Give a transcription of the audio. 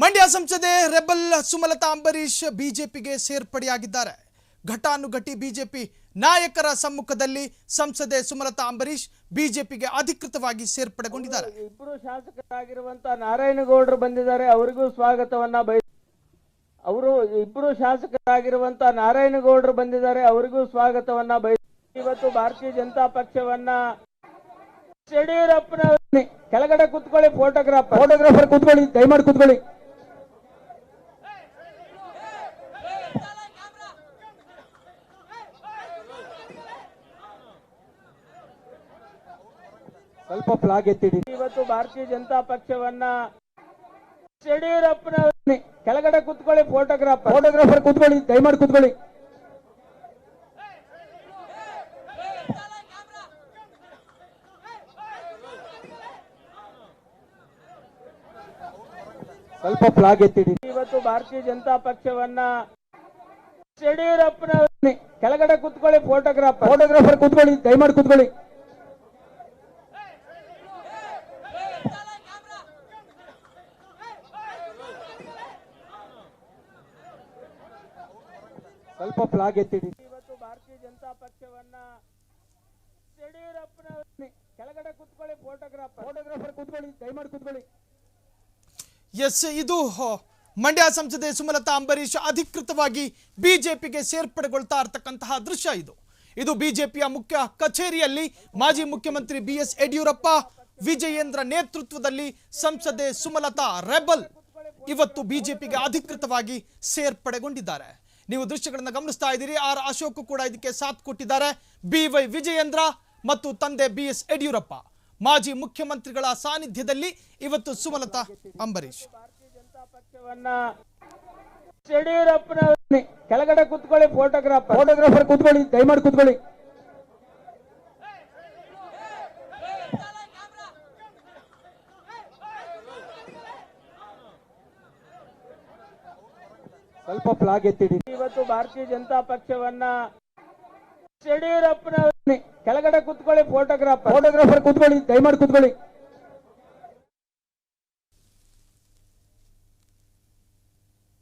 ಮಂಡ್ಯ ಸಂಸದೆ ರೆಬಲ್ ಸುಮಲತಾ ಅಂಬರೀಶ್ ಬಿಜೆಪಿಗೆ ಸೇರ್ಪಡೆಯಾಗಿದ್ದಾರೆ. ಘಟಾನುಘಟಿ ಬಿಜೆಪಿ ನಾಯಕರ ಸಮ್ಮುಖದಲ್ಲಿ ಸಂಸದೆ ಸುಮಲತಾ ಅಂಬರೀಶ್ ಬಿಜೆಪಿಗೆ ಅಧಿಕೃತವಾಗಿ ಸೇರ್ಪಡೆಗೊಂಡಿದ್ದಾರೆ. ಇಬ್ಬರು ಶಾಸಕರಾಗಿರುವಂತ ನಾರಾಯಣಗೌಡರು ಬಂದಿದ್ದಾರೆ ಅವರಿಗೂ ಸ್ವಾಗತವನ್ನ ಬಯ ಅವರು ಇಬ್ಬರು ಶಾಸಕರಾಗಿರುವಂತ ನಾರಾಯಣಗೌಡರು ಬಂದಿದ್ದಾರೆ ಅವರಿಗೂ ಸ್ವಾಗತವನ್ನ ಬಯ ಇವತ್ತು ಭಾರತೀಯ ಜನತಾ ಪಕ್ಷವನ್ನ ಯಡಿಯೂರಪ್ಪನ ಕೆಳಗಡೆ ಕುತ್ಕೊಳ್ಳಿ ಫೋಟೋಗ್ರಾಫರ್ ಫೋಟೋಗ್ರಾಫರ್ ಕುತ್ಕೊಳ್ಳಿ ದಯಮಾಡಿ ಕುತ್ಕೊಳ್ಳಿ. ಸ್ವಲ್ಪ ಫ್ಲಾಗ್ ಎತ್ತಿಡಿ. ಇವತ್ತು ಭಾರತೀಯ ಜನತಾ ಪಕ್ಷವನ್ನ ಯಡಿಯೂರಪ್ಪನ ಕೆಳಗಡೆ ಕುತ್ಕೊಳ್ಳಿ ಫೋಟೋಗ್ರಾಫರ್ ಫೋಟೋಗ್ರಾಫರ್ ಕೂತ್ಕೊಳ್ಳಿ ದಯಮಾಡಿ ಕುತ್ಕೊಳ್ಳಿ. ಸ್ವಲ್ಪ ಫ್ಲಾಗ್ ಎತ್ತಿಡಿ. ಇವತ್ತು ಭಾರತೀಯ ಜನತಾ ಪಕ್ಷವನ್ನ ಯಡಿಯೂರಪ್ಪನ ಕೆಳಗಡೆ ಕುತ್ಕೊಳ್ಳಿ ಫೋಟೋಗ್ರಾಫರ್ ಫೋಟೋಗ್ರಾಫರ್ ಕೂತ್ಕೊಳ್ಳಿ ದಯಮಾಡಿ ಕುತ್ಕೊಳ್ಳಿ. ಸ್ವಲ್ಪ ಫ್ಲಾಗ್ ಎತ್ತಿಡಿ ಇವತ್ತು ಭಾರತೀಯ ಜನತಾ ಪಕ್ಷವನ್ನ ಯಡಿಯೂರಪ್ಪನ ಕೆಳಗಡೆ ಕುತ್ಕೊಳ್ಳಿ ಫೋಟೋಗ್ರಾಫರ್ ಫೋಟೋಗ್ರಾಫರ್ ಕುತ್ಕೊಳ್ಳಿ ದಯಮಾಡಿ ಕುತ್ಕೊಳ್ಳಿ. ಎಸ್ ಇದು ಹೊ, ಮಂಡ್ಯ ಸಂಸದೆ ಸುಮಲತಾ ಅಂಬರೀಶ್ ಅಧಿಕೃತವಾಗಿ ಬಿಜೆಪಿಗೆ ಸೇರ್ಪಡೆಗೊಳ್ತಾ ಇರತಕ್ಕಂತಹ ದೃಶ್ಯ ಇದು. ಇದು ಬಿಜೆಪಿಯ ಮುಖ್ಯ ಕಚೇರಿಯಲ್ಲಿ ಮಾಜಿ ಮುಖ್ಯಮಂತ್ರಿ ಬಿ ಎಸ್ ಯಡಿಯೂರಪ್ಪ ವಿಜಯೇಂದ್ರ ನೇತೃತ್ವದಲ್ಲಿ ಸಂಸದೆ ಸುಮಲತಾ ರೆಬಲ್ ಇವತ್ತು ಬಿಜೆಪಿಗೆ ಅಧಿಕೃತವಾಗಿ ಸೇರ್ಪಡೆಗೊಂಡಿದ್ದಾರೆ. ನೀವು ದೃಶ್ಯಗಳನ್ನು ಗಮನಿಸ್ತಾ ಇದ್ದೀರಿ. ಆರ್ ಅಶೋಕ್ ಕೂಡ ಇದಕ್ಕೆ ಸಾಥ್ ಕೊಟ್ಟಿದ್ದಾರೆ. ಬಿ ವೈ ವಿಜಯೇಂದ್ರ ಮತ್ತು ತಂದೆ ಬಿ ಎಸ್ ಯಡಿಯೂರಪ್ಪ. ಮಾಜಿ ಮುಖ್ಯಮಂತ್ರಿಗಳ ಸಾನ್ನಿಧ್ಯದಲ್ಲಿ ಇವತ್ತು ಸುಮಲತಾ ಅಂಬರೀಶ್ ಭಾರತೀಯ ಜನತಾ ಪಕ್ಷವನ್ನ ಯಡಿಯೂರಪ್ಪನ ಕೆಳಗಡೆ ಕೂತ್ಕೊಳ್ಳಿ ಫೋಟೋಗ್ರಾಫರ್ ಫೋಟೋಗ್ರಾಫರ್ ಕೂತ್ಕೊಳ್ಳಿ ದಯಮಾಡಿ ಕುತ್ಕೊಳ್ಳಿ. ಸ್ವಲ್ಪ ಫ್ಲಾಗ್ ಎತ್ತಿಡಿ ಇವತ್ತು ಭಾರತೀಯ ಜನತಾ ಪಕ್ಷವನ್ನ ಯಡಿಯೂರಪ್ಪನ ಕೆಳಗಡೆ ಕುತ್ಕೊಳ್ಳಿ ಫೋಟೋಗ್ರಾಫರ್ ಫೋಟೋಗ್ರಾಫರ್ ಕುತ್ಕೊಳ್ಳಿ ದಯಮಾಡಿ ಕುತ್ಕೊಳ್ಳಿ.